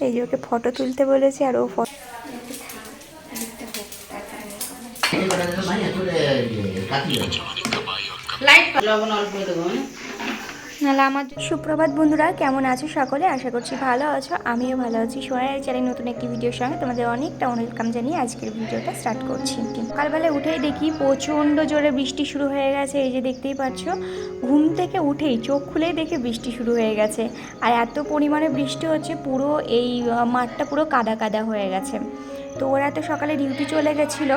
এই যে ওকে ফটো তুলতে বলেছি আর ও ফটো লাইট লবণ অল্প দেবো হ্যাঁ নাহলে আমার সুপ্রভাত বন্ধুরা, কেমন আছো সকলে? আশা করছি ভালো আছো। আমিও ভালো আছি। সোনার চ্যানেল নতুন একটি ভিডিওর সঙ্গে তোমাদের অনেকটা ওয়েলকাম জানিয়ে আজকের ভিডিওটা স্টার্ট করছি। সকালবেলা উঠেই দেখি প্রচণ্ড জোরে বৃষ্টি শুরু হয়ে গেছে। এই যে দেখতেই পাচ্ছ, ঘুম থেকে উঠেই চোখ খুলেই দেখে বৃষ্টি শুরু হয়ে গেছে। আর এত পরিমাণে বৃষ্টি হচ্ছে, পুরো এই মাঠটা পুরো কাদা কাদা হয়ে গেছে। তো ওরা তো সকালে ডিউটি চলে গেছিল।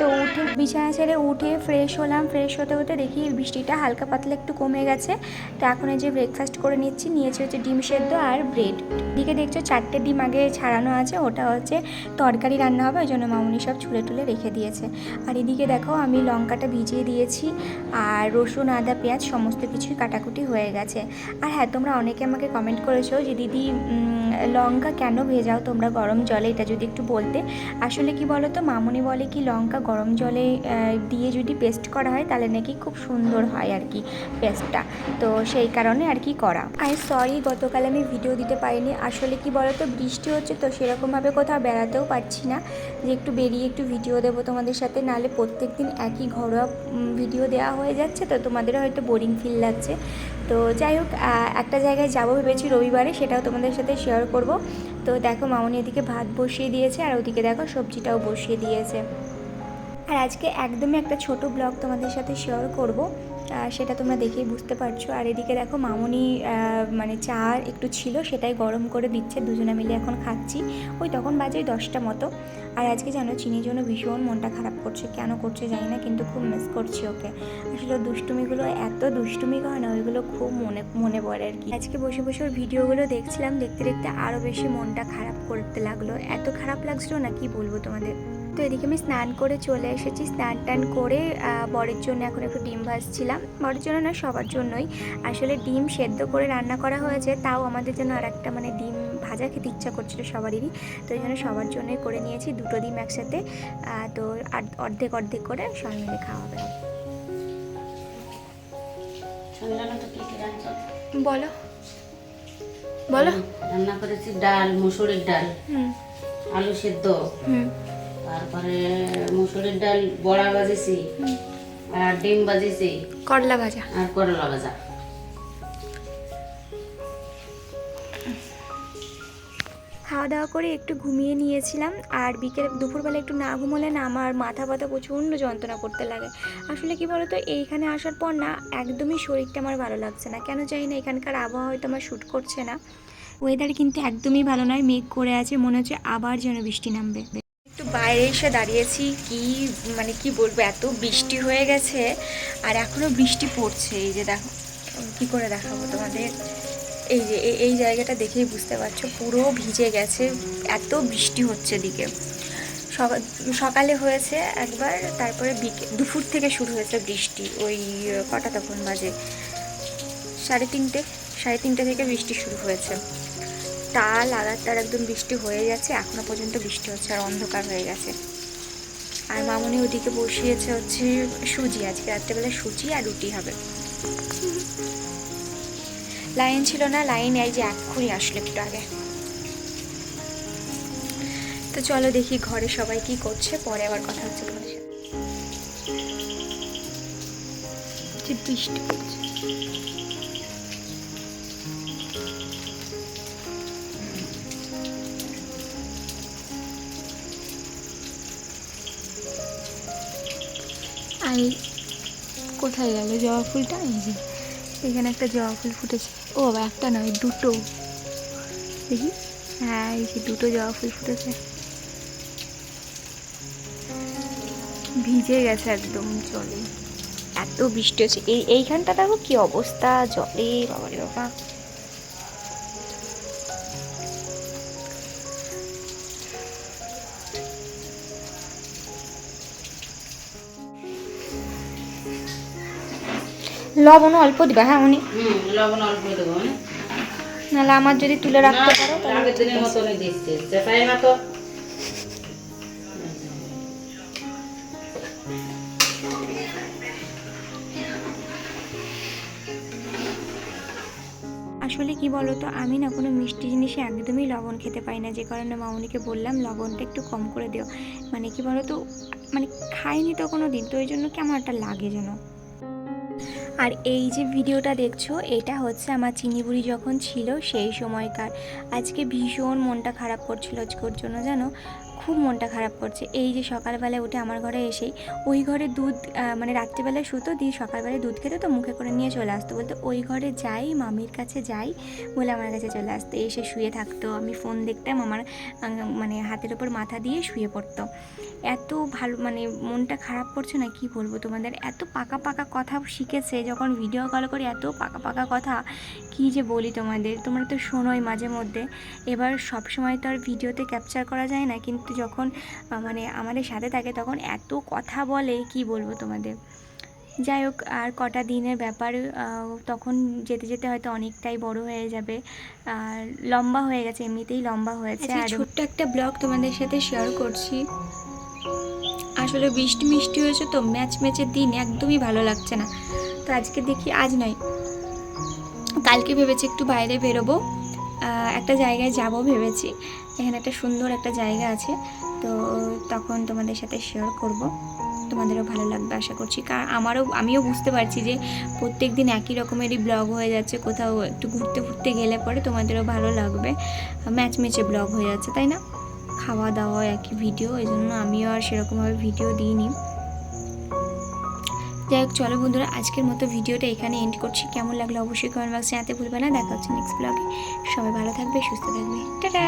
তো উঠে বিছানা ছেড়ে উঠে ফ্রেশ হলাম। ফ্রেশ হতে হতে দেখি বৃষ্টিটা হালকা পাতলা একটু কমে গেছে। তো এখন এই যে ব্রেকফাস্ট করে নিচ্ছি, নিয়েছি হচ্ছে ডিম সেদ্ধ আর ব্রেড দিকে দেখছ চারটে ডিম আগে ছাড়ানো আছে, ওটা হচ্ছে তরকারি রান্না হবে, ওই জন্য মামুনি সব ছুলে টুলে রেখে দিয়েছে। আর এদিকে দেখো আমি লঙ্কাটা ভিজিয়ে দিয়েছি আর রসুন, আদা, পেঁয়াজ সমস্ত কিছুই কাটাকুটি হয়ে গেছে। আর হ্যাঁ তোমরা অনেকে আমাকে কমেন্ট করেছ যে দিদি লঙ্কা কেন ভেজাও তোমরা গরম জলে? এটা যদি একটু বলতে। আসলে কি বলো তো মামুনি বলে কি লঙ্কা গরম জলে দিয়ে যদি পেস্ট করা হয়, তাহলে নাকি খুব সুন্দর হয় আর কি পেস্টটা তো সেই কারণে আর কি করা। আই সরি, গতকাল আমি ভিডিও দিতে পারিনি। আসলে কি বলো তো বৃষ্টি হচ্ছে তো সেরকমভাবে কোথাও বেড়াতেও পারছি না। যে একটু বেরিয়ে একটু ভিডিও দেবো তোমাদের সাথে, নাহলে প্রত্যেক দিন একই ঘরোয়া ভিডিও দেওয়া হয়ে যাচ্ছে, তো তোমাদের হয়তো বোরিং ফিল লাগছে। তো যাই হোক একটা জায়গায় যাব ভেবেছি রবিবারে, সেটাও তোমাদের সাথে শেয়ার করব। তো দেখো, মামনি এদিকে ভাত বসিয়ে দিয়েছে, আর ওদিকে দেখো সবজিটাও বসিয়ে দিয়েছে। আর আজকে একদমই একটা ছোট ব্লগ তোমাদের সাথে শেয়ার করব। সেটা তোমরা দেখেই বুঝতে পারছ। আর এদিকে দেখো, মামনি মানে চা একটু ছিল, সেটাই গরম করে দিচ্ছে। দুজনে মিলে এখন খাচ্ছি। ওই তখন বাজে দশটা মতো। আর আজকে জানো, চিনির জন্য ভীষণ মনটা খারাপ করছে। কেন করছে জানি না, কিন্তু খুব মিস করছি ওকে। আসলে দুষ্টুমিগুলো এত দুষ্টুমি করে না, ওইগুলো খুব মনে মনে পড়ে আর কি। আজকে বসে বসে ওর ভিডিওগুলো দেখছিলাম, দেখতে দেখতে আরও বেশি মনটা খারাপ করতে লাগল। এত খারাপ লাগছিল না, কি বলব তোমাদের? তো এদিকে আমি স্নান করে চলে এসেছি। স্নান টান করে বরের জন্য এখন একটু ডিম ভাজছিলাম। বরের জন্য না সবার জন্যই। আসলে ডিম সেদ্ধ করে রান্না করা হয়েছে তাও আমাদের জন্য আর একটা মানে ডিম ভাজা খেতে ইচ্ছা করছিল সবারই। তো এই জন্য সবার জন্যই করে নিয়েছি দুটো ডিম একসাথে। তো আর- অর্ধেক অর্ধেক করে সবাই মিলে খাওয়া হবে বলো। বলো রান্না করেছি ডাল মুসুরির ডাল। হুম। আলু সেদ্ধ। হুম। তারপরে মুসুরির ডাল বড়া ভাজেছি আর ডিম ভাজেছি। করলা ভাজা। আর করলা ভাজা। খাওয়া দাওয়া করে একটু ঘুমিয়ে নিয়েছিলাম আর বিকেল দুপুরবেলা একটু না ঘুমোলে না আমার মাথা ব্যথা প্রচণ্ড যন্ত্রণা করতে লাগে। আসলে কি বলতো এইখানে আসার পর না একদমই শরীরটা আমার ভালো লাগছে না। কেন জানি না এখানকার আবহাওয়া হয়তো আমার শ্যুট করছে না। ওয়েদার কিন্তু একদমই ভালো নয় মেঘ করে আছে মনে হচ্ছে আবার যেন বৃষ্টি নামবে। বাইরে এসে দাঁড়িয়েছি, কি মানে কি বলব, এত বৃষ্টি হয়ে গেছে, আর এখনও বৃষ্টি পড়ছে, এই যে দেখো, কি করে দেখাবো তোমাদের? এই যে এই জায়গাটা দেখেই বুঝতে পারছ, পুরো ভিজে গেছে, এত বৃষ্টি হচ্ছে দিকে সকা- সকালে হয়েছে একবার, তারপরে দুপুর থেকে শুরু হয়েছে বৃষ্টি, ওই, কটা তখন বাজে? সাড়ে তিনটে সাড়ে তিনটে থেকে বৃষ্টি শুরু হয়েছে। তা লাগাতার একদম বৃষ্টি হয়ে যাচ্ছে এখনও পর্যন্ত বৃষ্টি হচ্ছে আর অন্ধকার হয়ে গেছে। আর মামনি ওদিকে বসিয়েছে হচ্ছে সুজি, আজকে রাত্রেবেলা সুজি আর রুটি হবে। লাইন ছিল না, লাইন এই যে এক্ষুনি আসলো একটু আগে। তো চলো দেখি ঘরে সবাই কি করছে, পরে আবার কথা হচ্ছে তোমাদের সাথে। বৃষ্টি আর কোথায় গেল? জবা ফুলটা? এই যে, এখানে একটা জবা ফুল ফুটেছে। ও বাবা, একটা নয়, দুটো। দেখি। হ্যাঁ এই যে দুটো জবা ফুল ফুটেছে। ভিজে গেছে একদম জলে। এত বৃষ্টি হচ্ছে। এই এইখানটা দেখো কি অবস্থা? জলে বাবা বাবা। লবণ অল্প দিবা হ্যাঁ উনি? লবণ অল্প দেবো নাহলে আমার যদি তুলে রাখতে পারো তাহলে দিনের মতনই দিচ্ছে। চেপাই না তো। আসলে কি বলো তো আমি না কোনো মিষ্টি জিনিসে একদমই লবণ খেতে পাই না যে কারণে মামুনিকে বললাম লবণটা একটু কম করে দিও। মানে কি বলো তো মানে খাইনি তো কোনো দিন তো ওই জন্য কেমন একটা লাগে যেন। আর এই যে ভিডিওটা দেখছ, এটা হচ্ছে আমার চিনি বুড়ি যখন ছিল সেই সময়কার। আজকে ভীষণ মনটা খারাপ করছিল আজকের জন্য, জানো? খুব মনটা খারাপ করছে। এই যে সকালবেলা উঠে আমার ঘরে এসেই, ওই ঘরে দুধ মানে রাত্রিবেলায় শুতো, দিয়ে সকালবেলায় দুধ খেতে, তো মুখে করে নিয়ে চলে আসতো। বলতো, ওই ঘরে যাই, মামির কাছে যাই, বলে আমার কাছে চলে আসতো। এসে শুয়ে থাকতো। আমি ফোন দেখতাম, আমার মানে হাতের ওপর মাথা দিয়ে শুয়ে পড়তো। এত ভালো মানে মনটা খারাপ করছে না, কি বলব তোমাদের? এত পাকা পাকা কথা শিখেছে যখন ভিডিও কল করি এত পাকা পাকা কথা কি যে বলি তোমাদের? তোমরা তো শোনোই মাঝে মধ্যে। এবার সব সময় তো আর ভিডিওতে ক্যাপচার করা যায় না কিন্তু যখন মানে আমাদের সাথে থাকে তখন এত কথা বলে কি বলব তোমাদের? যাই হোক আর কটা দিনের ব্যাপার তখন যেতে যেতে হয়তো অনেকটাই বড় হয়ে যাবে। আর লম্বা হয়ে গেছে এমনিতেই লম্বা হয়েছে। আর ছোট্ট একটা ব্লগ তোমাদের সাথে শেয়ার করছি। আসলে বৃষ্টি মিষ্টি হয়েছে তো ম্যাচ ম্যাচের দিন একদমই ভালো লাগছে না। তো আজকে দেখি, আজ নয়। কালকে ভেবেছি একটু বাইরে বেরোবো। একটা জায়গায় যাব ভেবেছি। এখানে একটা সুন্দর একটা জায়গা আছে, তো তখন তোমাদের সাথে শেয়ার করব। তোমাদেরও ভালো লাগবে আশা করছি। কারণ আমারও, আমিও বুঝতে পারছি যে প্রত্যেক দিন একই রকমেরই ব্লগ হয়ে যাচ্ছে। কোথাও একটু ঘুরতে ঘুরতে গেলে পরে তোমাদেরও ভালো লাগবে। ম্যাচ ম্যাচে ব্লগ হয়ে যাচ্ছে, তাই না? খাওয়া দাওয়া, একই ভিডিও এই জন্য আমিও আর সেরকমভাবে ভিডিও দিইনি। যাই হোক চলো বন্ধুরা, আজকের মতো ভিডিওটা এখানে এন্ড করছি। কেমন লাগল অবশ্যই কমেন্ট বক্সে জানাতে ভুলবে না। দেখা হচ্ছে নেক্সট ব্লগে সবাই ভালো থাকবে, সুস্থ থাকবে। টাটা!